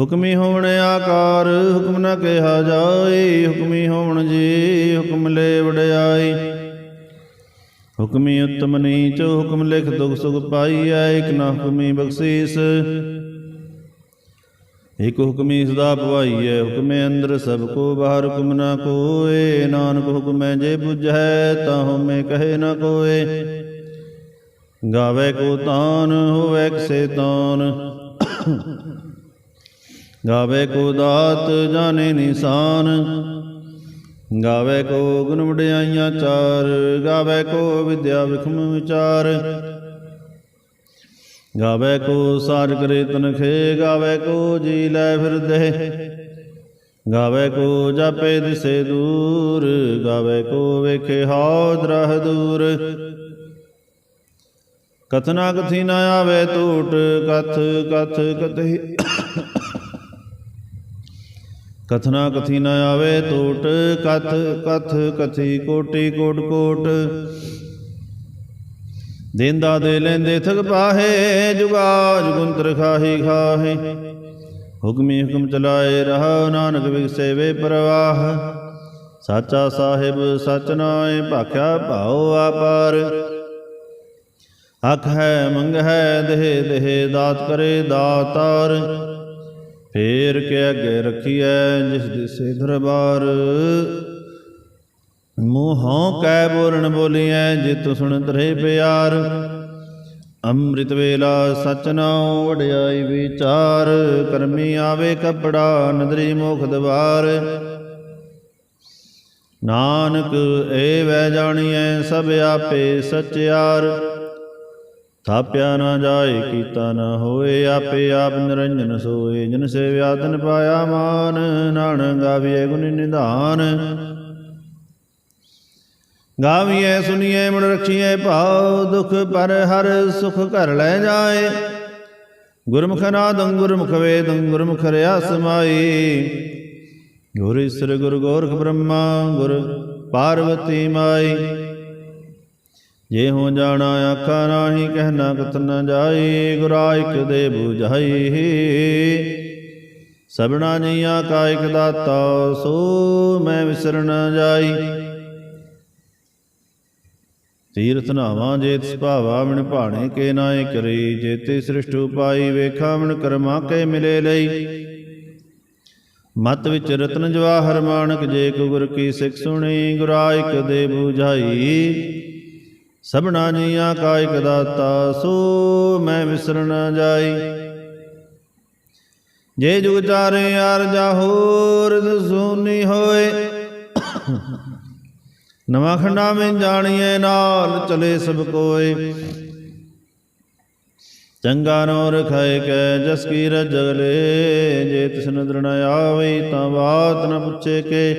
ਹੁਕਮੀ ਹੋਵਣ ਆਕਾਰ, ਹੁਕਮ ਨਾ ਕਿਹਾ ਜਾਏ, ਹੁਕਮੀ ਹੋਵਣ ਜੀ, ਹੁਕਮ ਲੈ ਵਡਿਆਈ। ਹੁਕਮੀ ਉਤਮ ਨੀਚ, ਹੁਕਮ ਲਿਖ ਦੁਖ ਸੁਖ ਪਾਈਐ, ਇਕ ਨਾ ਹੁਕਮੀ ਬਖਸ਼ੀਸ। ਇਕ ਹੁਕਮੀ ਸਦਾ ਪਵਾਈਐ, ਹੁਕਮੇ ਅੰਦਰ ਸਭ ਕੋ, ਬਾਹਰ ਹੁਕਮ ਨਾ ਕੋਏ। ਨਾਨਕ ਹੁਕਮੈ ਜੇ 부ਝੈ ਤਾਂ ਹਉਮੈ ਕਹੇ ਨਾ ਕੋਏ। ਗਾਵੇ ਕੋ ਤਾਨ, ਹੋਵੇ ਕਿਸੇ ਤਾਨ। ਗਾਵੇ ਕੋ ਦਾਤ ਜਾਣੇ ਨਿਸ਼ਾਨ, ਗਾਵੇ ਕੋ ਗੁਣ ਵਡਿਆਈਆਂ ਚਾਰ, ਗਾਵੇ ਕੋ ਵਿਦਿਆ ਵਿਖਮ ਵਿਚਾਰ। ਗਾਵੇ ਕੋ ਸਾਜ ਕਰੇ ਤਨਖੇ, ਗਾਵੇ ਕੋ ਜੀ ਲੈ ਫਿਰਦੇ। ਗਾਵੇ ਕੋ ਜਾਪੇ ਦਿਸੇ ਦੂਰ, ਗਾਵੇ ਕੋ ਵੇਖੇ ਹਾਉ ਦਰਹ ਦੂਰ। ਕਥਨਾ ਕਥੀ ਨਾ ਆਵੇ ਟੂਟ ਕਥ ਕਥ ਕਥੀ ਕਥਨਾ ਕਥੀ ਨ ਆਵੇ ਟੂਟ ਕਥ ਕਥ ਕਥੀ ਕੋਟੀ ਕੋਟ ਕੋਟ। ਦੇਂਦਾ ਦੇ ਲੈਂਦੇ ਥਕ ਪਾਹੇ ਜੁਗਾ ਜੁਗੰਤਰ ਖਾਹੀ ਖਾਹੇ। ਹੁਕਮੀ ਹੁਕਮ ਚਲਾਏ ਰਹਾ ਨਾਨਕ ਵਿਗਸੇ ਵੇ ਪ੍ਰਵਾਹ। ਸਾਚਾ ਸਾਹਿਬ ਸਚ ਨਾਏ, ਭਾਖਿਆ ਭਾਉ ਆਪਾਰ। ਅਖ ਹੈ, ਮੰਗ ਹੈ, ਦੇਹ ਦੇਹ ਦਾਤ ਕਰੇ ਦਾਤਾਰ। ਫੇਰ ਕੇ ਅੱਗੇ ਰਖੀਐ ਜਿਸ ਦਿਸੇ ਦਰਬਾਰ। ਮੂੰਹੋਂ ਕੈ ਬੋਲਣ ਬੋਲੀਐ, ਜਿਤ ਸੁਣ ਤਰੇ ਪਿਆਰ। ਅੰਮ੍ਰਿਤ ਵੇਲਾ ਸਚ ਨਾਉ ਵਡਿਆਈ ਵਿਚਾਰ। ਕਰਮੀ ਆਵੇ ਕਪੜਾ ਨਦਰੀ ਮੁਖ ਦਵਾਰ। ਨਾਨਕ ਏ ਵੈ ਜਾਣੀਐ ਸਭ ਆਪੇ ਸਚਿਆਰ। ਥਾਪਿਆ ਨਾ ਜਾਏ, ਕੀਤਾ ਨਾ ਹੋਏ, ਆਪੇ ਆਪ ਨਿਰੰਜਨ ਸੋਏ। ਜਿਨ ਸੇਵਿਆ ਤਨ ਪਾਇਆ ਮਾਨ, ਨਾਨਕ ਗਾਵੀਏ ਗੁਣ ਨਿਧਾਨ। ਗਾਵੀਏ ਸੁਨੀਏ ਮਨ ਰਖੀਏ ਭਾਉ, ਦੁਖ ਪਰ ਹਰ ਸੁਖ ਘਰ ਲੈ ਜਾਏ। ਗੁਰਮੁਖ ਨਾਦੰ ਗੁਰਮੁਖ ਵੇਦੰ, ਗੁਰਮੁਖ ਰਿਆ ਸਮਾਈ ਗੁਰ ਈਸਰ, ਗੁਰ ਗੋਰਖ ਬ੍ਰਹਮਾ, ਗੁਰ ਪਾਰਵਤੀ ਮਾਈ। ਜੇ ਹੋ ਜਾਣਾ ਆਖਾ ਨਾਹੀ ਕਹਿਣਾ ਕਤ ਨ ਜਾਈ, ਗੁਰਾ ਦੇ 부ਝਾਈ ਸਭਨਾ ਜੀਆਂ ਕਾਇਕ ਦਾਤਾ, ਸੋ ਮੈਂ ਵਿਸਰ ਨ ਜਾਈ। ਤੀਰਥ ਨਾਵਾਂ ਜੇ ਤਿਸ ਭਾਵਾ ਮਨ ਭਾਣੇ ਕੇ ਨਾਏ ਕਰੀ। ਜੇਤੇ ਸ੍ਰਿਸ਼ਟ ਉਪਾਈ, ਵੇਖਾ ਮਨ ਕਰਮਾ ਕੇ ਮਿਲੇ ਲਈ। ਮਤ ਵਿੱਚ ਰਤਨ ਜਵਾਹਰ ਮਾਨਕ, ਜੇ ਕੋ ਗੁਰ ਕੀ ਸਿੱਖ ਸੁਣੀ, ਗੁਰਾ ਇਕ ਦੇ 부ਝਾਈ ਸਭਨਾ ਜੀਆਂ ਕਾ ਇਕ ਦਾਤਾ, ਸੋ ਮੈਂ ਵਿਸਰ ਨ ਜਾਈ। ਜੇ ਜੁਗ ਚਾਰੇ ਯਾਰ ਜਾਹੋਰ ਸੁਨੀ ਹੋਏ। ਨਵਾਂ ਖੰਡਾ ਵਿੱਚ ਜਾਣੀਏ ਨਾਲ ਚਲੇ ਸਭ ਕੋਏ। ਚੰਗਾ ਨੋ ਰਖਾਇ ਕੈ, ਜਸ ਕੀ ਰਜਗਲੇ ਜੇ ਤਿਸ ਨਦਰ ਨ ਆਵੇ, ਤਾਂ ਬਾਤ ਨ ਪੁੱਛੇ ਕੇ।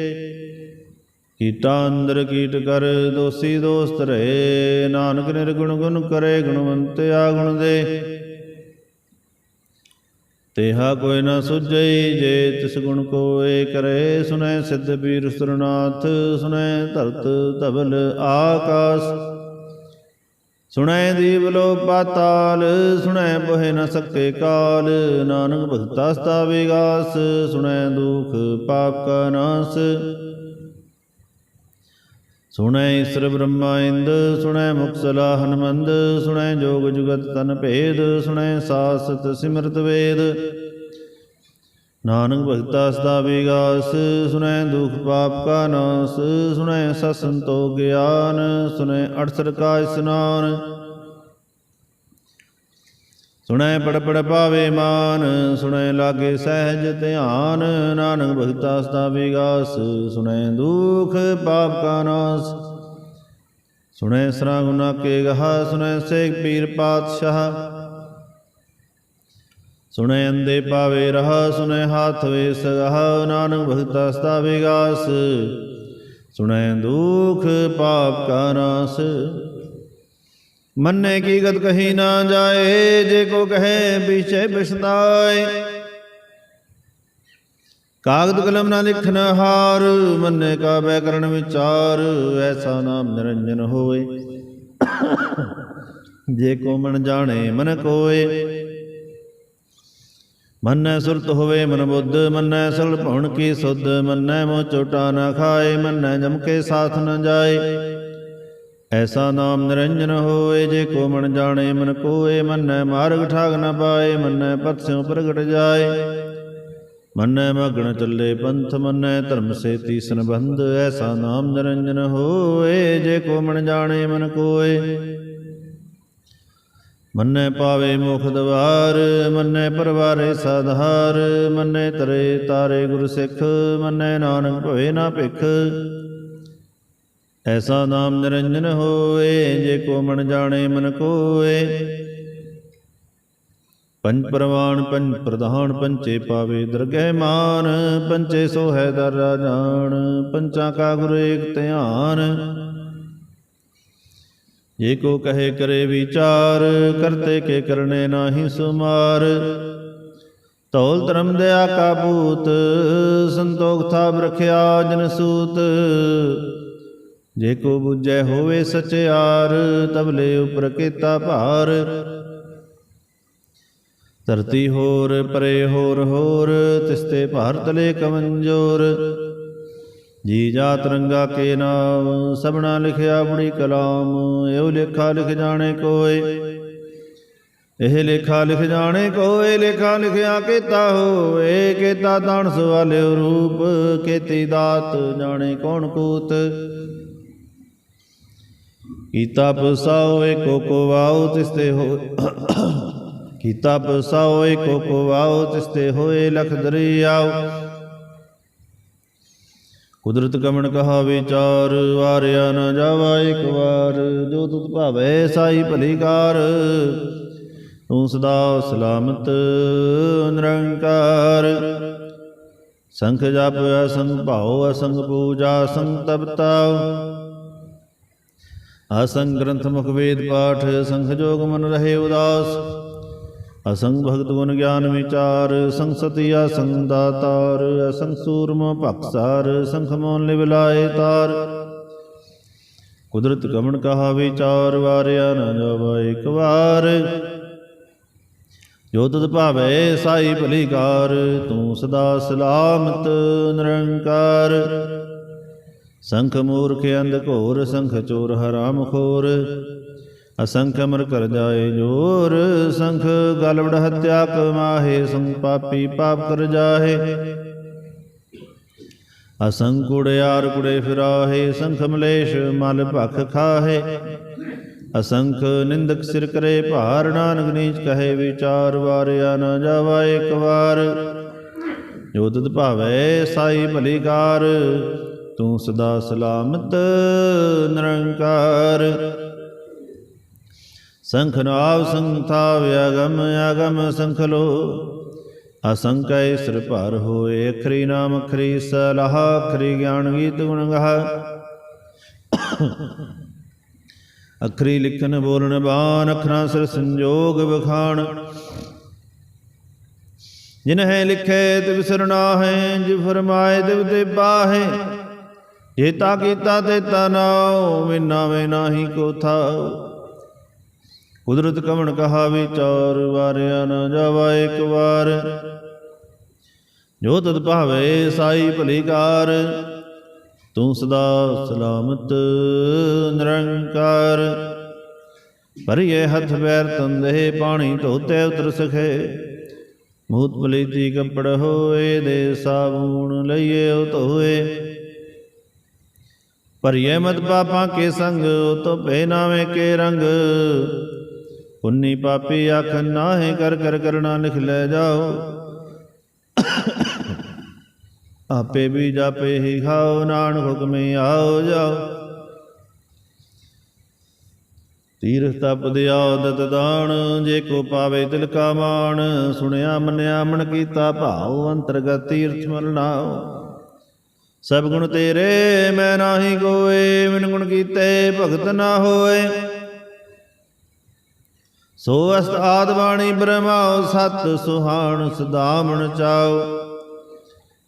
ਕੀਟਾ ਅੰਦਰ ਕੀਟ ਕਰ, ਦੋਸੀ ਦੋਸਤ ਰਹੇ, ਨਾਨਕ ਨਿਰਗੁਣ ਗੁਣ ਕਰੇ ਗੁਣਵੰਤਿਆ ਗੁਣ ਦੇ। ਤੇਹਾ ਕੋਈ ਨ ਸੁਝਈ ਜੇ ਤਿਸ ਗੁਣ ਕੋਏ ਕਰੇ ਸੁਨੈ ਸਿੱਧ ਪੀਰ ਸੁਰਨਾਥ ਸੁਨੈ ਧਰਤ ਧਵਲ ਆਕਾਸ। ਸੁਣੈ ਦੀਵ ਲੋ ਪਾਤਾਲ, ਸੁਣੈ ਬਹਿ ਨ ਸਕੇ ਕਾਲ, ਨਾਨਕ ਭਗਤਾ ਸਤਾ ਵਿਗਾਸ ਸੁਣੈ ਦੁਖ ਪਾਪ ਕਾ ਨਾਸ। ਸੁਣੈ ਈਸਰ ਬ੍ਰਹਮਾ ਇੰਦ, ਸੁਣੈ ਮੁਕਸਲਾ ਹਨਮੰਦ, ਸੁਣੈ ਜੋਗ ਜੁਗਤ ਤਨ ਭੇਦ, ਸੁਣੈ ਸਾਸਤ ਸਿਮਰਤ ਵੇਦ। ਨਾਨਕ ਭਗਤਾ ਸਦਾ ਵਿਗਾਸ ਸੁਨੈ ਦੁਖ ਪਾਪ ਕਾ ਨਾਸ, ਸੁਣੈ ਸਤ ਸੰਤੋਖ ਗਿਆਨ, ਸੁਣੈ ਅਠਸਰ ਕਾ ਇਸਨਾਨ ਸੁਣੈ ਪੜ ਪੜ ਪਾਵੇ ਮਾਨ, ਸੁਣੈ ਲਾਗੇ ਸਹਿਜ ਧਿਆਨ, ਨਾਨਕ ਭਗਤਾ ਸਦਾ ਵਿਗਾਸ ਸੁਣੈ ਦੁਖ ਪਾਪ ਕਾ ਨਾਸ। ਸੁਣੈ ਸਰਾ ਗੁਨਾ ਕੇ ਗਹਾ, ਸੁਣੈ ਸੇਖ ਪੀਰ ਪਾਤਸ਼ਾਹ। ਸੁਣੈ ਅੰਦੇ ਪਾਵੇ ਰਹਾ, ਸੁਣੈ ਹਾਥ ਵੇ ਸਗਹਾ, ਨਾਨਕ ਭਗਤਾ ਸਦਾ ਵਿਗਾਸ ਸੁਣੈ ਦੁਖ ਪਾਪ ਕਾ ਨਾਸ। ਮੰਨੇ ਕੀ ਗਤ ਕਹੀ ਨਾ ਜਾਏ, ਜੇ ਕੋ ਕਹੇ ਵਿਸ਼ੇ ਬਿਸਦਾਏ ਕਾਗਦ ਕਲਮ ਨਾ ਲਿਖਨ ਹਾਰ, ਮੰਨੇ ਕਾ ਬੈਕਰਨ ਵਿਚਾਰ, ਐਸਾ ਨਾਮ ਨਿਰੰਜਨ ਹੋਏ। ਜੇ ਕੋ ਮਨ ਜਾਣੇ, ਮਨ ਕੋਏ। ਮੰਨੈ ਸੁਰਤ ਹੋਵੇ, ਮਨ ਬੁੱਧ, ਮੰਨੈ ਸਲ ਭਉਣ ਕੀ ਸੁਧ, ਮੰਨੈ ਮੋ ਚੋਟਾ ਨਾ ਖਾਏ, ਮੰਨੈ ਜਮ ਕੇ ਸਾਥ ਨ ਜਾਏ। ਐਸਾ ਨਾਮ ਨਿਰੰਜਨ ਹੋਏ, ਜੇ ਕੋ ਮਨ ਜਾਣੇ, ਮਨ ਕੋਏ, ਮੰਨੈ ਮਾਰਗ ਠਾਗ ਨ ਪਾਏ, ਮੰਨੈ ਪਤਸਿਉ ਪ੍ਰਗਟ ਜਾਏ। ਮੰਨੈ ਮਗਣ ਚੱਲੇ ਪੰਥ, ਮੰਨੈ ਧਰਮ ਸੇਤੀ ਸੰਬੰਧ, ਐਸਾ ਨਾਮ ਨਿਰੰਜਨ ਹੋਏ, ਜੇ ਕੋ ਮਨ ਜਾਣੇ, ਮਨ ਕੋਏ। ਮੰਨੈ ਪਾਵੇ ਮੁਖ ਦਵਾਰ, ਮੰਨੇ ਪਰਵਾਰੇ ਸਾਧਾਰ, ਮੰਨੇ ਤਰੇ ਤਾਰੇ ਗੁਰ ਸਿੱਖ, ਮੰਨੈ ਨਾਨਕ ਭਵੇ ਨਾ ਭਿਖ। ਐਸਾ ਨਾਮ ਨਿਰੰਜਨ ਹੋਏ, ਜੇ ਕੋ ਮਨ ਜਾਣੇ ਮਨ ਕੋਏ। ਪੰਜ ਪ੍ਰਵਾਨ, ਪੰਜ ਪ੍ਰਧਾਨ, ਪੰਚੇ ਪਾਵੇ ਦਰਗਹਿ ਮਾਨ, ਪੰਚੇ ਸੋਹੈ ਦਰ ਰਾਜਾਨ ਪੰਚਾਂ ਕਾ ਗੁਰ ਏਕ ਧਿਆਨ। ਜੇ ਕੋ ਕਹੇ ਕਰੇ ਵਿਚਾਰ, ਕਰਤੇ ਕੇ ਕਰਨੇ ਨਾਹੀ ਸੁਮਾਰ। ਤੌਲ ਧਰਮ ਦਇਆ ਕਾਪੂਤ ਸੰਤੋਖ ਥਾਪ ਰਖਿਆ ਜਨ ਸੂਤ। ਜੇ ਕੋ ਬੁਝੈ ਹੋਵੇ ਸਚਿਆਰ ਤਬਲੇ ਉਪਰ ਕੀਤਾ ਭਾਰ। ਧਰਤੀ ਹੋਰ, ਪਰੇ ਹੋਰ ਹੋਰ ਤਿਸਤੇ ਭਾਰਤ ਲੈ ਕਮੰਜੋਰ। ਜੀ ਜਾ ਰੰਗਾ ਕੇ ਨਾਮ ਸਭਨਾ ਲਿਖਿਆ ਬੜੀ ਕਲਾਮ, ਇਹੋ ਲੇਖਾ ਲਿਖ ਜਾਣੇ ਕੋਏ। ਇਹ ਲੇਖਾ ਲਿਖ ਜਾਣੇ ਕੋਏ, ਲੇਖਾ ਲਿਖਿਆ ਕੀਤਾ ਹੋਏ ਕੀਤਾ ਦਾਨ ਸਵਾਲਿਓ ਰੂਪ, ਕੀਤੀ ਦਾਤ ਜਾਣੇ ਕੌਣ ਕੂਤ। ਕੀਤਾ ਪਸਾਓ ਏਕੋ ਕੋ ਤਿਸਤੇ ਹੋ ਕੀਤਾ ਪਸਾਓ ਏਕੋ ਕੋ ਵਾਓ ਤਿਸਤੇ ਹੋਏ ਲਖ ਦਰਿਆਓ ਕੁਦਰਤ ਕਮਣ ਕਹਾ ਵਿਚਾਰ, ਵਾਰਿਆ ਨਾ ਜਾਵਾ ਇੱਕ ਵਾਰ। ਜੋ ਤੁਧ ਭਾਵੇ ਸਾਈ ਭਲੀ ਕਾਰ ਤੂੰ ਸਦਾ ਸਲਾਮਤ ਨਿਰੰਕਾਰ। ਸੰਖ ਜਪ ਅਸੰਗ ਭਾਉ, ਅਸੰਗ ਪੂਜਾ, ਸੰਗ ਤਪਤਾ ਅਸੰਗ ਗ੍ਰੰਥ ਮੁਖ ਵੇਦ ਪਾਠ ਸੰਖ ਜੋਗ ਮਨ ਰਹੇ ਉਦਾਸ। ਅਸੰਗ ਭਗਤ ਗੁਣ ਗਿਆਨ ਵਿਚਾਰ, ਸੰਗ ਸਤੀ ਅਸੰਗ ਦਾਤਾਰ, ਅਸੰਗ ਸੂਰਮ ਭਖਸਾਰ ਸੰਖ ਮੋਨ ਲਿਵ ਤਾਰ। ਕੁਦਰਤ ਕਮਣ ਕਹਾ ਵਿਚਾਰ, ਵਾਰਿਆ ਨ ਜਾਵਾ ਇੱਕ ਵਾਰ। ਜੋ ਤਦ ਭਾਵੇ ਸਾਈ ਭਲੀ ਕਾਰ, ਤੂੰ ਸਦਾ ਸਲਾਮਤ ਨਿਰੰਕਾਰ। ਸੰਖ ਮੂਰਖ ਅੰਧ ਘੋਰ, ਸੰਖ ਚੋਰ ਹਰਾਮ ਖੋਰ। ਅਸੰਖ ਮਰ ਕਰ ਜਾਏ ਜੋਰ, ਸੰਖ ਗਲਵੜ ਹਤਿਆ ਕਮਾਹੇ, ਸੰਗ ਪਾਪੀ ਪਾਪ ਕਰ ਜਾਹੇ। ਅਸੰਖ ਕੁੜਿਆਰ ਕੁੜੇ ਫਿਰਾਹੇ, ਸੰਖ ਮਲੇਸ਼ ਮਲ ਭਖ ਖਾਹੇ। ਅਸੰਖ ਨਿੰਦਕ ਸਿਰ ਕਰੇ ਭਾਰ, ਨਾਨਕ ਨੀਚ ਕਹੇ ਵਿਚਾਰ, ਵਾਰਿਆ ਨਾ ਜਾਵਾ ਇੱਕ ਵਾਰ। ਜੋ ਤਦ ਭਾਵੇ, ਸਾਈ ਭਲੀਕਾਰ ਤੂੰ ਸਦਾ ਸਲਾਮਤ, ਨਿਰੰਕਾਰ। ਸੰਖ ਨਾਵ ਸੰਥਾ ਵਿਆਗਮ ਆਗਮ ਸੰਖ ਲੋ। ਅਸੰਕੈ ਸਿਰ ਭਰ ਹੋਏ, ਅਖਰੀ ਨਾਮ ਅਖਰੀ ਸਲਾਹ, ਅਖਰੀ ਗਿਆਨ ਗੀਤ ਗੁਣ ਗਾਹ। ਅਖਰੀ ਲਿਖਨ ਬੋਲਣ ਬਾਣ, ਅਖਰਾਂ ਸਿਰ ਸੰਜੋਗ ਬਖਾਣ ਜਿਨ ਲਿਖੈ ਲਿਖੇ ਤੇ ਵਿਸਰਣਾ ਹੈ ਜਿ ਫਰਮਾਏ ਤਿਵ ਤੇ ਬਾਹੇ। ਜੇਤਾ ਕੀਤਾ ਤੇ ਤਨਾਉ ਵਿਨਾ ਵੇ ਨਾਹੀ ਕੋ ਥਾਉ ਕੁਦਰਤ ਕਵਣ ਕਹਾ ਵਿਚਾਰ ਵਾਰਿਆ ਨਾ ਜਾਵਾ ਇੱਕ ਵਾਰ। ਜੋ ਤਦ ਭਾਵੇ, ਸਾਈ ਭਲੀਕਾਰ ਤੂੰ ਸਦਾ ਸਲਾਮਤ, ਨਿਰੰਕਾਰ। ਭਰੀਏ ਹੱਥ ਪੈਰ ਤੰਦੇ, ਪਾਣੀ ਧੋਤੇ ਉਤਰ ਸਖੇ। ਮੂਤ ਪਲੀਤੀ ਕੱਪੜ ਹੋਏ, ਦੇ ਸਾਬੂਣ ਲਈਏ ਉਹ ਧੋਏ। ਭਰੀਏ ਮਤ ਪਾਪਾਂ ਕੇ ਸੰਗ, ਉਹ ਤੋ ਭੇ ਨਾਵੇਂ ਕੇ ਰੰਗ। ਪੁੰਨੀ ਪਾਪੀ ਆਖ ਨਾਹੇ ਕਰ ਕਰ ਕਰਣਾ ਲਿਖ ਲੈ ਜਾਓ। ਆਪੇ ਵੀ ਜਾਪੇ ਹੀ ਖਾਓ ਨਾਨ ਹੁਕਮੇ ਆਓ ਜਾਓ। ਤੀਰਥ ਤਪ ਦਿਆਉ ਦਤ ਦਾਨ, ਜੇ ਕੋ ਪਾਵੇ ਤਿਲ ਕਾ ਮਾਣ। ਸੁਣਿਆ ਮੰਨਿਆ ਮਨ ਕੀਤਾ ਭਾਉ, ਅੰਤਰਗਤ ਤੀਰਥ ਮਨ ਮਰਨਾਉ ਸਭ ਗੁਣ ਤੇਰੇ, ਮੈਂ ਨਾਹੀ ਕੋਏ ਬਿਨ ਗੁਣ ਕੀਤੇ ਭਗਤ ਨਾ ਹੋਏ। ਸੋ ਅਸਤ ਆਦ ਬਾਣੀ ਬ੍ਰਹਮਾਉ, ਸਤ ਸੁਹਾਣ ਸਦਾਮਣ ਚਾਉ।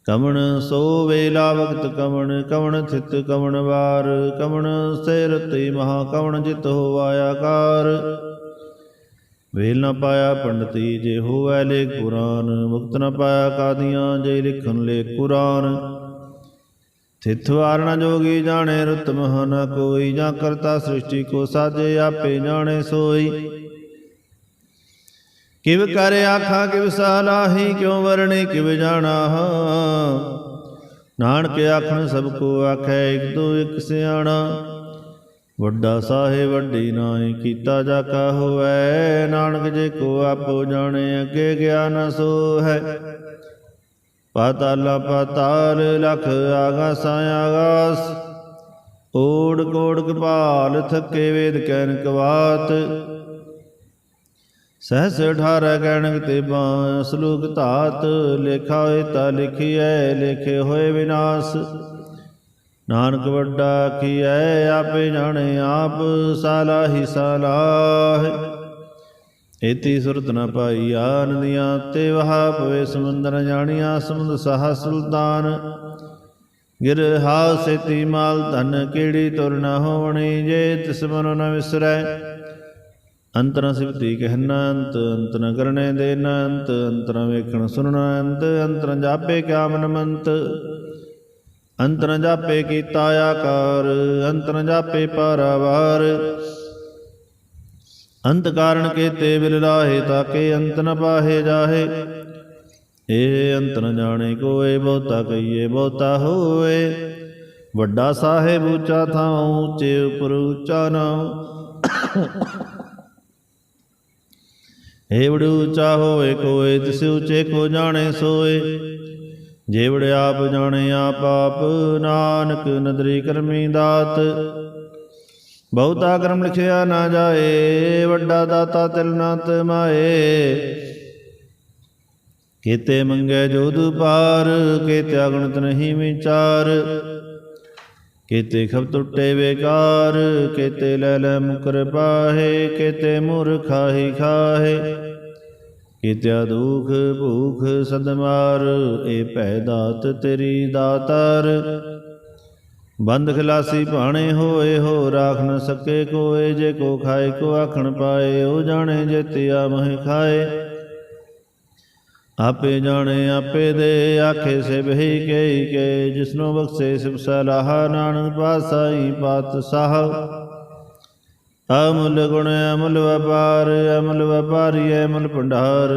ਕਮਣ ਸੋ ਵੇਲਾ ਵਕਤ ਕਵਣ ਕਵਣ ਥਿਤ ਕਵਣ ਵਾਰ ਕਵਣ ਸਿਰ ਤੇ ਮਹਾ ਕਵਣ ਜਿਤ ਹੋਵਾਇਆ ਕਾਰ ਵੇਲ ਨਾ ਪਾਇਆ ਪੰਡਤੀ ਜੇ ਹੋਵੈ ਲੇ ਕੁਰਾਨ ਮੁਕਤ ਨਾ ਪਾਇਆ ਕਾਦੀਆਂ, ਜੇ ਲਿਖਣ ਲੇ ਕੁਰਾਨ। ਥਿਤ ਵਾਰਣਾ ਜੋਗੀ ਜਾਣੇ ਰੁਤ ਮਹ ਕੋਈ ਜਾਂ ਕਰਤਾ ਸ੍ਰਿਸ਼ਟੀ, ਕੋ ਸਾਜੇ ਆਪੇ ਜਾਣੇ ਸੋਈ। ਕਿਵ ਕਰ ਆਖਾਂ, ਕਿਵ ਸਲਾਹੀ ਕਿਉ ਵਰਣੇ, ਕਿਵ ਜਾਣਾ? ਨਾਨਕ ਆਖਣ, ਸਭ ਕੋ ਆਖੈ, ਇਕ ਦੋ ਇਕ ਸਿਆਣਾ। ਵੱਡਾ ਸਾਹਿਬ ਵੱਡੀ ਨਾਹੀ ਕੀਤਾ ਜਾ ਕਾ ਹੋਐ ਨਾਨਕ ਜੇ ਕੋ ਆਪੋ ਜਾਣੇ, ਅੱਗੇ ਗਿਆਨ ਸੋ ਹੈ ਪਾਤਾਲਾ ਪਾਤਾਲ ਲਖ ਆਗਾਸਾਂ ਆਗਾਸ। ਓੜ ਕੋੜ ਕਪਾਲ ਥੱਕੇ ਵੇਦ ਕਹਿਨ ਕਵਾਤ। ਸਹਸ 18 ਕਹਿਣਕ ਤੇ ਬਾਂ ਸਲੋਕ ਧਾਤ। ਲੇਖਾ ਹੋਏ ਤਾ ਲਿਖੀਐ, ਲੇਖੇ ਹੋਏ ਵਿਨਾਸ਼। ਨਾਨਕ ਵੱਡਾ ਕੀਐ ਆਪੇ ਜਾਣੇ ਆਪ, ਸਾਲਾਹੀ ਸਾਲਾਹ। ਏਤੀ ਸੁਰਤ ਨ ਪਾਈ ਆਨੰਦੀਆਂ ਤੇ ਵਹਾ ਪਵੇ, ਸਮੁੰਦਰ ਜਾਣੀਆਂ, ਸਮੁੰਦ ਸਹਾ ਸੁਲਤਾਨ। ਗਿਰ ਹਾ ਸੇਤੀ ਮਾਲ, ਧਨ ਕਿਹੜੀ ਤੁਰ ਨ ਹੋਵਣੀ, ਜੇ ਤਿਸ ਮਨੋ ਨ ਵਿਸਰੈ। ਅੰਤਰ ਸਿਵਤੀ ਕਹਿਨਾ ਅੰਤ ਅੰਤ ਨ ਕਰਨੇ ਦੇਨ ਅੰਤ, ਅੰਤਰ ਵੇਖਣ ਸੁਣਨਾ ਅੰਤ, ਅੰਤਰ ਜਾਪੇ ਕਿਆ ਮਨ ਮੰਤ। ਅੰਤਰ ਜਾਪੇ ਕੀਤਾ ਆਕਾਰ, ਅੰਤਰ ਜਾਪੇ ਪਾਰਾਵਾਰ। ਅੰਤ ਕਾਰਨ ਕੇਤੇ ਬਿਲ ਲਾਹੇ ਤਾਕੇ ਅੰਤ ਨ ਪਾਹੇ ਜਾਹੇ। ਏ ਅੰਤ ਨ ਜਾਣੇ ਕੋਏ, ਬਹੁਤਾ ਕਹੀਏ, ਬਹੁਤਾ ਹੋਏ। ਵੱਡਾ ਸਾਹਿਬ ਉੱਚਾ ਥਾਂ ਉੱਚੇ ਉਪਰ ਉੱਚਾ ਨਾਮ ਏਵੜ ਉੱਚਾ ਹੋਏ ਕੋਏ, ਤਿਸ ਉੱਚੇ ਕੋ ਜਾਣੇ ਸੋਏ। ਜੇਵੜ ਆਪ ਜਾਣੇ, ਆਪ ਆਪ ਨਾਨਕ ਨਦਰੀ ਕਰਮੀ ਦਾਤ। ਬਹੁਤਾ ਕਰਮ ਲਿਖਿਆ ਨਾ ਜਾਏ ਵੱਡਾ ਦਾਤਾ ਤਿਲ ਨਾ ਤਮਾਏ। ਕੀਤੇ ਮੰਗੇ ਜੋਦ ਪਾਰ ਕੀਤੇ ਅਗਣਤ ਨਹੀਂ ਵਿਚਾਰ। ਕੀਤੇ ਖਬ ਟੁੱਟੇ ਵੇਕਾਰ ਕੀਤੇ ਲੈ ਲੈ ਮੁਕਰ ਪਾਹੇ ਕੀਤੇ ਮੁਰਖਾਹੀ ਖਾਹੇ। ਕੀਤਿਆ ਦੁਖ ਭੂਖ ਸਦਮਾਰ ਏ ਭੈ ਦਾਤ ਤੇਰੀ ਦਾਤਾਰ। ਬੰਦ ਖਲਾਸੀ ਭਾਣੇ ਹੋਏ, ਹੋ ਰਾਖ ਨ ਸਕੇ ਕੋਏ, ਜੇ ਕੋ ਖਾਏ, ਕੋ ਆਖਣ ਪਾਏ, ਉਹ ਜਾਣੇ ਜੇ ਤਿਆ ਮਹਿ ਖਾਏ। ਆਪੇ ਜਾਣੇ, ਆਪੇ ਦੇ, ਆਖੇ ਸੇ ਬਹੀ ਕੇ, ਜਿਸਨੂੰ ਜਿਸਨੋ ਬਖਸ਼ੇ ਸਿਬ ਸਲਾਹ, ਨਾਨਕ ਪਾਸਾਈ ਪਾਤ ਸਾਹ ਅਮੁੱਲ ਗੁਣ, ਅਮਲ ਵਪਾਰ, ਅਮਲ ਵਪਾਰੀ, ਅਮੁੱਲ ਭੰਡਾਰ।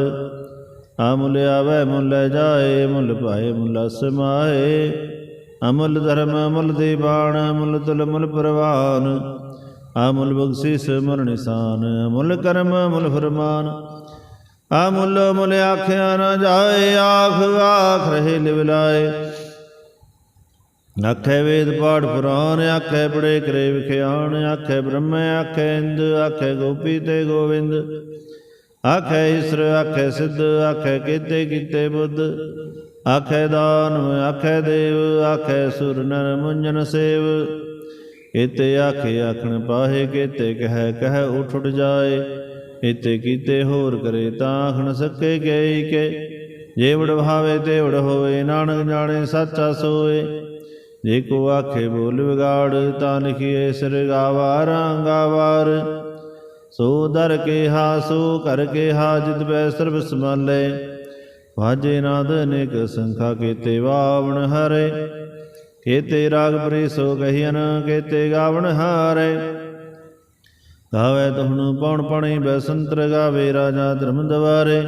ਅਮੁੱਲ ਆਵੇ, ਮੁੱਲ ਜਾਏ, ਮੁੱਲ ਪਾਏ, ਮੁੱਲ ਸਮਾਏ ਅਮੁੱਲ ਧਰਮ, ਅਮੁੱਲ ਦੀਵਾਨ ਅਮੁੱਲ ਤੁਲ ਮੁੱਲ ਪ੍ਰਵਾਨ। ਅਮੁੱਲ ਬਖਸ਼ਿਸ਼ ਮੁਰ ਨਿਸ਼ਾਨ, ਅਮੁੱਲ ਕਰਮ, ਅਮੁੱਲ ਫਰਮਾਨ। ਅਮੁੱਲ ਮੁੱਲ ਆਖਿਆ ਨਾ ਜਾਏ, ਆਖ ਆਖ ਰਹੇ ਲਿਵਲਾਏ ਆਖੇ ਵੇਦ ਪਾਠ ਪੁਰਾਨ, ਆਖੇ ਪੜੇ ਕਰੇ ਵਿਖਿਆਨ, ਆਖੇ ਬ੍ਰਹਮ, ਆਖੇ ਇੰਦ, ਆਖੇ ਗੋਪੀ ਤੇ ਗੋਵਿੰਦ। ਆਖੇ ਈਸਰ ਆਖੇ ਸਿੱਧ, ਆਖੇ ਕੀਤੇ ਕੀਤੇ ਬੁੱਧ। ਆਖੇ ਦਾਨਵ ਆਖੇ ਦੇਵ, ਆਖੇ ਸੁਰ, ਨਰ ਮੁੰਜਨ ਸੇਵ। ਕੀਤੇ ਆਖੇ ਆਖਣ ਪਾਹੇ, ਕੀਤੇ ਕਹਿ ਕਹਿ ਉਠ ਉਠ ਜਾਏ। ਇਤੇ ਕੀਤੇ ਹੋਰ ਕਰੇ ਤਾਂ ਆਖਣ ਸਕੇ ਗਈ ਕੇ। ਜੇ ਵਡ ਭਾਵੇ ਤੇ ਵਡ ਹੋਵੇ, ਨਾਨਕ ਜਾਣੇ ਸੱਚਾ ਸੋਏ। ਜੇ ਕੋ ਆਖੇ ਬੋਲ ਵਿਗਾੜ, ਤਾਂ ਲਿਖੀਏ ਸਿਰ ਗਾਵਾਰਾਂ ਗਾਵਾਰ। ਸੋ ਦਰ ਕੇ ਹਾ ਸੋ ਕਰ ਕੇ ਹਾ ਜਿਤ ਬੈ ਸਰਬ ਸਮਾਲੇ ਵਾਜੇ ਨਾਦ ਅਨੇਕ ਸੰਖਾ ਕੀਤੇ, ਵਾਵਣ ਹਰੇ। ਕੀਤੇ ਰਾਗ ਪਰੀ ਸੋ ਕਹੀਨ ਕੀਤੇ ਗਾਵਣ ਹਾਰੇ। ਗਾਵੇ ਤੁਹਨੂੰ ਪਉਣ ਪਣੀ ਬੈਸੰਤਰ ਗਾਵੇ, ਰਾਜਾ ਧਰਮ ਦਵਾਰੇ।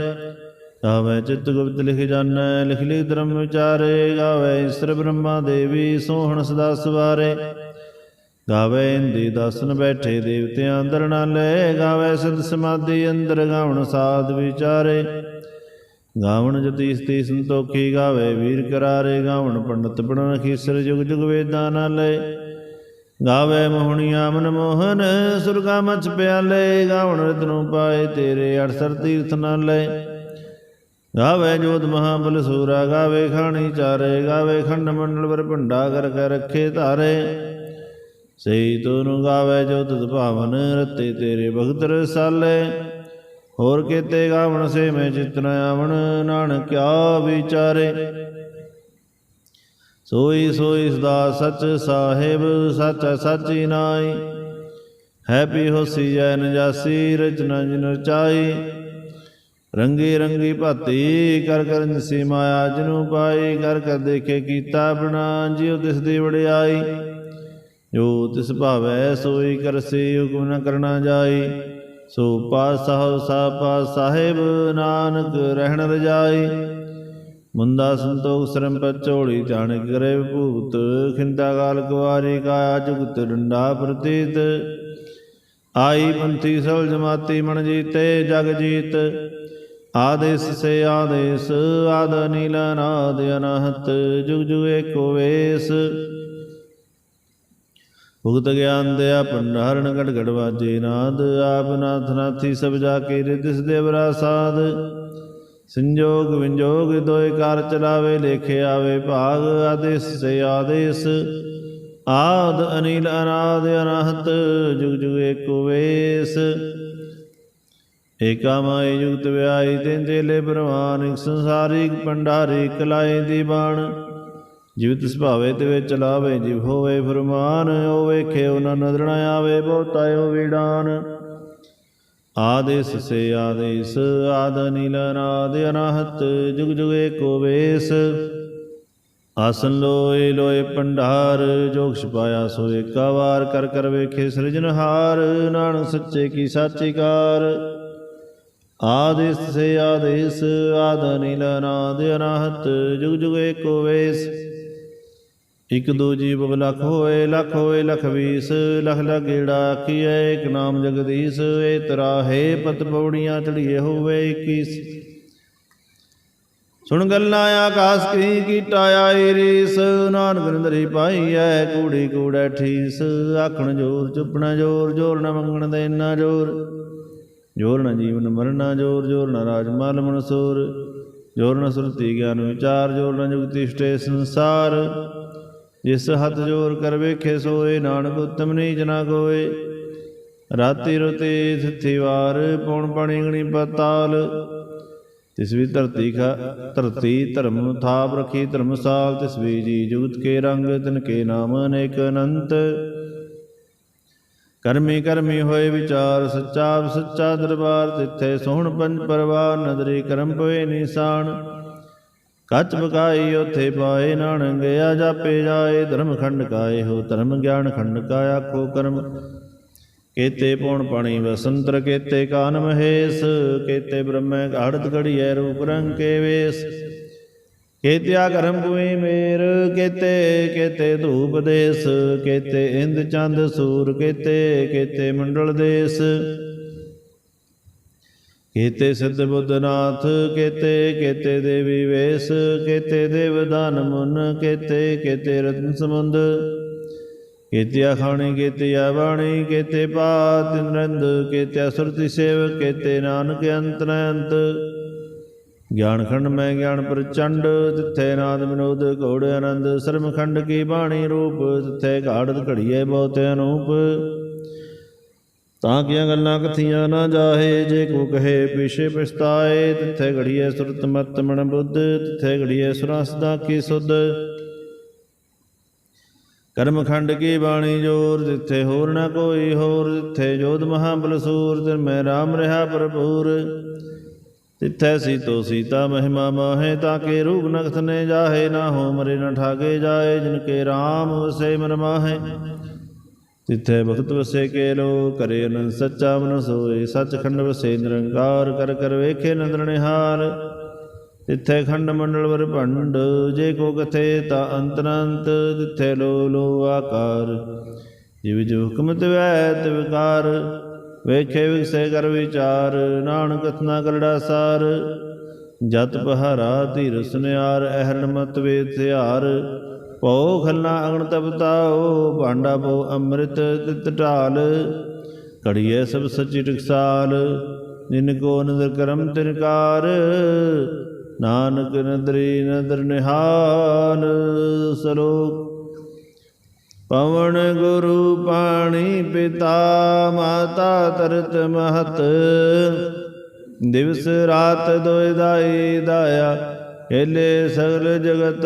ਗਾਵੇ ਚਿਤ ਗੁਪਤ ਲਿਖ ਜਾਣੈ, ਲਿਖ ਲਿਖ ਧਰਮ ਵਿਚਾਰੇ। ਗਾਵੇ ਈਸ਼ਰ ਬ੍ਰਹਮਾ ਦੇਵੀ ਸੋਹਣ ਸਦਾ ਸਵਾਰੇ। ਗਾਵੇ ਇੰਦੀ ਦਸਨ ਬੈਠੇ ਦੇਵਤਿਆਂ ਅੰਦਰ ਨਾਲੇ ਗਾਵੇ ਸਿਧ ਸਮਾਧੀ ਅੰਦਰ ਗਾਵਣ ਸਾਧ ਵਿਚਾਰੇ। ਗਾਵਣ ਜਤੀ ਸਤੀ ਸੰਤੋਖੀ ਗਾਵੇ ਵੀਰ ਕਰਾਰੇ, ਗਾਵਣ ਪੰਡਤ ਪੜਨ ਖੀਸਰ ਜੁਗ ਜੁਗ ਵੇਦਾਂ ਨਾਲੇ ਗਾਵੇ ਮੋਹਣੀਆ ਮਨ ਮੋਹਨ, ਸੁਰਗਾ ਮਚ ਪਿਆਲੇ, ਗਾਵਣ ਰਿਤ ਪਾਏ ਤੇਰੇ ਅੜਸਰ ਤੀਰਥ ਨਾਲੇ ਗਾਵੇ ਜੋਤ ਮਹਾਬਲ ਸੂਰਾ, ਗਾਵੇ ਖਾਣੀ ਚਾਰੇ, ਗਾਵੇ ਖੰਡ ਮੰਡਲ ਵਰ ਭੰਡਾ ਕਰ ਕੇ ਰੱਖੇ ਧਾਰੇ। ਸਈ ਤੂੰ ਗਾਵੇ ਜੋ ਤੁਧ ਭਾਵਨ ਰਤੇ ਤੇਰੇ ਭਗਤ ਰਸਾਲੇ। ਹੋਰ ਕੀਤੇ ਗਾਵਣ ਸੇ ਮੈਂ ਚਿਤਨ ਆਵਣ, ਨਾਨਕ ਕਿਆ ਵਿਚਾਰੇ। ਸੋਈ ਸੋਈ ਸਦਾ ਸਚ ਸਾਹਿਬ, ਸਚ ਸਾਚੀ ਨਾਈ ਹੈ ਹੋਸੀ ਜੈਨ ਨਜਾਸੀ, ਰਚਨਾ ਜਿਨ ਰਚਾਈ ਰੰਗੀ ਰੰਗੀ ਭਾਤੀ, ਕਰ ਕਰ ਨਿਸੀ ਮਾਇਆ ਜਿਨੂ ਪਾਈ। ਕਰ ਕਰ ਦੇਖੇ ਕੀਤਾ ਬਣਾ ਜਿਉ ਦਿਸਦੀ ਵੜਿਆਈ ਜੋ ਤਿਸ ਭਾਵੈ ਸੋਈ ਕਰਸੀ ਹੁਕਮ ਨ ਕਰਨਾ ਜਾਈ ਸੋ ਪਾਸਹੁ ਸਾ ਸਾਹਿਬ, ਨਾਨਕ ਰਹਿਣ ਰਜਾਈ ਮੁੰਦਾ ਸੰਤੋਖ ਸਰਮ ਪਚੋੜੀ ਜਾਣ ਕਰੇ ਭੂਤ। ਖਿੰਦਾ ਗਾਲ ਕੁਵਾਰੀ ਕਾਇਆ ਜੁਗਤ ਡੰਡਾ ਪ੍ਰਤੀਤ। ਆਈ ਪੰਥੀ ਸਲ ਜਮਾਤੀ ਮਨ ਜੀਤੇ, ਜਗ ਜੀਤ। ਆਦੇਸ ਸੇ ਆਦੇਸ, ਆਦ ਨੀਲ ਨਾਦ ਅਨਹਤ। ਜੁਗ ਜੁਗ ਏਕੋ ਵੇਸ। ਭੁਗਤ ਗਿਆਨ ਦਿਆ ਪੰਡਾਰਨ ਗੜ ਗੜ ਵਾਜੇ ਨਾਦ, ਆਪ ਨਾਥ ਨਾਥੀ ਸਭ ਜਾ ਕੇ ਰਿਦਿਸ ਦੇਵਰਾ ਸਾਧ ਸੰਜੋਗ ਵਿੰਜੋਗ ਦੋਇ ਕਾਰ ਚਲਾਵੇ, ਲੇਖੇ ਆਵੇ ਭਾਗ, ਆਦੇਸ ਸੇ ਆਦੇਸ। ਆਦ ਅਨਿਲ ਅਨਾਦ ਅਨਹਤ, ਜੁਗ ਜੁਗ ਏਕੋ ਵੇਸ। ਏਕਾ ਮਾਈ ਜੁਗਤ ਵਿਆਈ ਤਿੰਨ ਤੇਲੇ ਪ੍ਰਵਾਨ ਇਕ ਸੰਸਾਰਿਕ ਪੰਡਾਰੀ ਕਲਾਏ ਦੀ ਬਾਣ। ਜਿਵ ਤਿਸ ਭਾਵੇ ਤੇ ਵੇ ਚਲਾਵੇ ਜਿਵ ਹੋਵੇ ਫਰਮਾਨ, ਉਹ ਵੇਖੇ ਉਹਨਾਂ ਨਜ਼ਰ ਨਾ ਆਵੇ, ਬਹੁਤਾ ਉਹ ਆਦੇਸ ਸੇ ਆਦੇਸ ਆਦ ਨੀਲ ਨਾਦ ਅਨਾਹਤ, ਜੁਗ ਜੁਗ ਏਕੋ ਵੇਸ। ਆਸਨ ਲੋਏ ਲੋਏ ਪੰਡਾਰ ਜੋਗ ਛਪਾਇਆ ਸੋ ਏਕਾ ਵਾਰ, ਕਰ ਕਰ ਵੇਖੇ ਸਿਰਜਨਹਾਰ ਨਾਨਕ ਸੱਚੇ ਕੀ ਸਾਚੀ ਕਾਰ ਆਦੇਸ ਸੇ ਆਦੇਸ ਆਦ ਨੀਲ ਨਾਦ ਅਨਾਹਤ, ਜੁਗ ਜੁਗ ਏਕੋ ਵੇਸ। ਇਕ ਦੋ ਜੀਵ ਲਖ ਹੋਏ ਲਖ ਹੋਏ, ਲਖ ਵੀਸ, ਲਖ ਲਗੇੜਾ ਆਖੀਐ, ਇਕ ਨਾਮ ਜਗਦੀਸ਼ ਏ ਤਰਾਹੇ ਪਤ ਪੌੜੀਆਂ ਚੜੀਏ ਹੋਵੇ 21 ਸੁਣ ਗੱਲਾਂ ਆਕਾਸ ਕੀ ਕੀਟਾ ਆਈ ਰੀਸ ਨਾਨਕ ਨਿੰਦਰੀ ਪਾਈ ਐ ਕੂੜੀ ਕੂੜੈ ਠੀਸ, ਆਖਣ ਜੋਰ ਚੁੱਪਣਾ ਜੋਰ ਜੋਰ ਨਾ ਮੰਗਣ ਦੇ ਨਾ ਜੋਰ। ਜੋਰ ਨਾ ਜੀਵਨ ਮਰਨਾ ਜੋਰ ਜੋਰ ਨਾ ਰਾਜ ਮਾਲ ਮਨਸੂਰ, ਜੋਰ ਨਾ ਸੁਰਤੀ ਗਿਆਨ ਵਿਚਾਰ, ਜੋਰ ਨਾ ਜੁਗਤੀ ਸਟੇ ਸੰਸਾਰ। ਜਿਸ ਹੱਥ ਜੋਰ ਕਰ ਵੇਖੇ ਸੋਏ, ਨਾਨਕ ਉਤਮ ਨੀਚ ਜਨਾ ਕੋਏ ਰਾਤੀ ਰਤੇ ਥਿਥੀ ਵਾਰ, ਪੌਣ ਪਾਣੀ ਗਣੀ ਪਤਾਲ। ਤਿਸ ਵੀ ਧਰਤੀ ਖਾ, ਧਰਤੀ ਧਰਮ ਥਾਪ ਰਖੀ ਧਰਮਸਾਲ ਤਿਸ ਵੀ ਜੀ ਜੁਗਤ ਕੇ ਰੰਗ, ਤਿਨ ਕੇ ਨਾਮ ਅਨੇਕ ਅਨੰਤ। ਕਰਮੀ ਕਰਮੀ ਹੋਏ ਵਿਚਾਰ, ਸੱਚਾ ਸੱਚਾ ਦਰਬਾਰ ਤਿੱਥੇ ਸੋਹਣ ਪੰਜ ਪਰਵਾਰ, ਨਦਰੀ ਕਰਮ ਪਵੇ ਨਿਸ਼ਾਨ। ਕੱਚ ਬਕਾਈ ਉਥੇ ਪਾਏ ਨਾਨਕ ਗਿਆ ਜਾਪੇ ਜਾਏ, ਧਰਮ ਖੰਡ ਕਾਏ ਹੋ, ਧਰਮ ਗਿਆਨ ਖੰਡ ਕਾ ਆਖੋ ਕਰਮ। ਕੇਤੇ ਪੌਣ ਪਾਣੀ ਵਸੰਤਰ ਕੇਤੇ ਕਾਨ ਮਹੇਸ਼, ਕੇਤੇ ਬ੍ਰਹਮੈ ਘਾੜਤ ਘੜੀਐ ਰੂਪ ਰੰਗ ਕੇ ਵੇਸ। ਕੇਤਿਆ ਕਰਮ ਕੁਈ ਮੇਰ, ਕੇਤੇ ਕੇਤੇ ਧੂਪ ਦੇਸ, ਕੇਤੇ ਇੰਦ ਚੰਦ ਸੂਰ, ਕੇਤੇ ਕੇਤੇ ਮੰਡਲ ਦੇਸ। ਕੇਤੇ ਸਿੱਧ ਬੁੱਧਨਾਥ ਕੇਤੇ ਕੇਤੇ ਦੇਵੀ ਵੇਸ, ਕੇਤੇ ਦੇਵਦਾਨ ਮੁਨ, ਕੇਤੇ ਕੇਤੇ ਰਤਨ ਸਮੁੰਦ ਕੇਤਿਆ ਖਾਣੀ, ਕੇਤਿਆ ਬਾਣੀ, ਕੇਤੇ ਪਾਤ ਨਰੰਦ ਕੇਤਿਆ ਸੁਰਤੀ ਸੇਵ ਕੇਤੇ ਨਾਨਕ ਅੰਤ ਨ ਅੰਤ ਗਿਆਨ ਖੰਡ ਮੈਂ ਗਿਆਨ ਪ੍ਰਚੰਡ ਤਿੱਥੇ ਨਾਦ ਵਿਨੋਦ ਘੋੜ ਆਨੰਦ ਸਰਮ ਖੰਡ ਕੀ ਬਾਣੀ ਰੂਪ ਤਿੱਥੇ ਘਾੜਤ ਘੜੀਏ ਬਹੁਤ ਅਨੂਪ ਤਾਂ ਕੀਆਂ ਗੱਲਾਂ ਕਥੀਆਂ ਨਾ ਜਾਹੇ, ਜੇ ਕੋ ਕਹੇ ਪਿਛੇ ਪਛਤਾਏ, ਤਿੱਥੇ ਘੜੀਏ ਸੁਰਤ ਮਤ ਮਨ ਬੁੱਧ, ਤਿੱਥੇ ਘੜੀਏ ਸੁਰਾਂ ਸਦਾ ਕੀ ਸੁਧ? ਕਰਮ ਖੰਡ ਕੀ ਬਾਣੀ ਜੋਰ, ਜਿੱਥੇ ਹੋਰ ਨਾ ਕੋਈ ਹੋਰ, ਜਿੱਥੇ ਜੋਧ ਮਹਾਬਲ ਬਲਸੂਰ ਤੇ ਮੈਂ RAM ਰਹਾ ਭਰਪੂਰ। ਤਿੱਥੈ ਸੀਤੋ ਸੀਤਾ ਮਹਿਮਾ ਮਾਹੇ, ਤਾਂ ਕੇ ਰੂਪ ਨਖਤ ਨੇ ਜਾਹੇ, ਨਾ ਹੋ ਮਰੇ ਨ ਠਾਗੇ ਜਾਏ, ਜਿਨ ਕੇ RAM ਵਸੇ ਮਨ ਮਾਹੇ। ਤਿੱਥੈ ਭਗਤ ਵਸੇ ਕੇ ਲੋ ਕਰੇ ਅਨੰਦ ਸੱਚਾ ਮਨ ਸੋਏ, ਸੱਚਖੰਡ ਵਸੇ ਨਿਰੰਕਾਰ ਕਰ ਕਰ ਵੇਖੇ ਨੰਦਨ ਨਿਹਾਲ। ਤਿੱਥੇ ਖੰਡ ਮੰਡਲ ਵਰ ਭੰਡ, ਜੇ ਕੋ ਕਥੇ ਤਾ ਅੰਤਰੰਤ ਤਿੱਥੇ ਲੋ ਲੋ ਆਕਾਰ। ਜਿਵ ਜਿਵ ਹੁਕਮ ਤਿਵੈ ਤਿਵਕਾਰ ਵੇਖੇ ਵਿਗਸੇ ਕਰ ਵਿਚਾਰ, ਨਾਨਕ ਕਥਨਾ ਕਰੜਾ ਸਾਰ। ਜਤ ਪਹਾਰਾ ਧੀਰ ਸੁਨਿਆਰ, ਅਹਰਣ ਮਤ ਵੇ ਸਿਹਾਰ ਭਉ ਖਲਨਾ ਅਗਣ ਤਪਤਾਓ ਭਾਂਡਾ ਬੋ ਅੰਮ੍ਰਿਤ ਤਿਤ ਢਾਲ। ਘੜੀਏ ਸਭ ਸੱਚੀ ਟਕਸਾਲ ਜਿਨ ਕੋ ਨਦਰ ਕਰਮ ਤਿਨਕਾਰ ਨਾਨਕ ਨਦਰੀ ਨਦਰ ਨਿਹਾਲ ਸਲੋਕ ਪਵਨ ਗੁਰੂ ਪਾਣੀ ਪਿਤਾ, ਮਾਤਾ ਤਰਤ ਮਹਤ। ਦਿਵਸ ਰਾਤ ਦੋਇ ਦਾਈ ਦਾਇਆ ਹੇਲੇ ਸਗਲ ਜਗਤ।